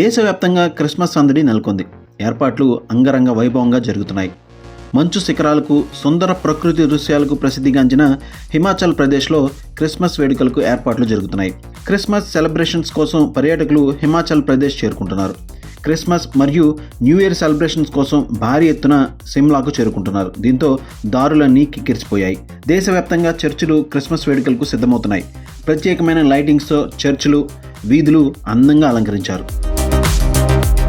దేశవ్యాప్తంగా క్రిస్మస్ సందడి నెలకొంది. ఏర్పాట్లు అంగరంగ వైభవంగా జరుగుతున్నాయి. మంచు శిఖరాలకు సుందర ప్రకృతి దృశ్యాలకు ప్రసిద్ధిగాంచిన హిమాచల్ ప్రదేశ్లో క్రిస్మస్ వేడుకలకు ఏర్పాట్లు జరుగుతున్నాయి. క్రిస్మస్ సెలబ్రేషన్స్ కోసం పర్యాటకులు హిమాచల్ ప్రదేశ్ చేరుకుంటున్నారు. క్రిస్మస్ మరియు న్యూ ఇయర్ సెలబ్రేషన్స్ కోసం భారీ ఎత్తున సిమ్లాకు చేరుకుంటున్నారు. దీంతో దారులన్నీ కిక్కిరిసిపోయాయి. దేశవ్యాప్తంగా చర్చిలు క్రిస్మస్ వేడుకలకు సిద్ధమవుతున్నాయి. ప్రత్యేకమైన లైటింగ్స్తో చర్చిలు వీధులు అందంగా అలంకరించారు. Thank you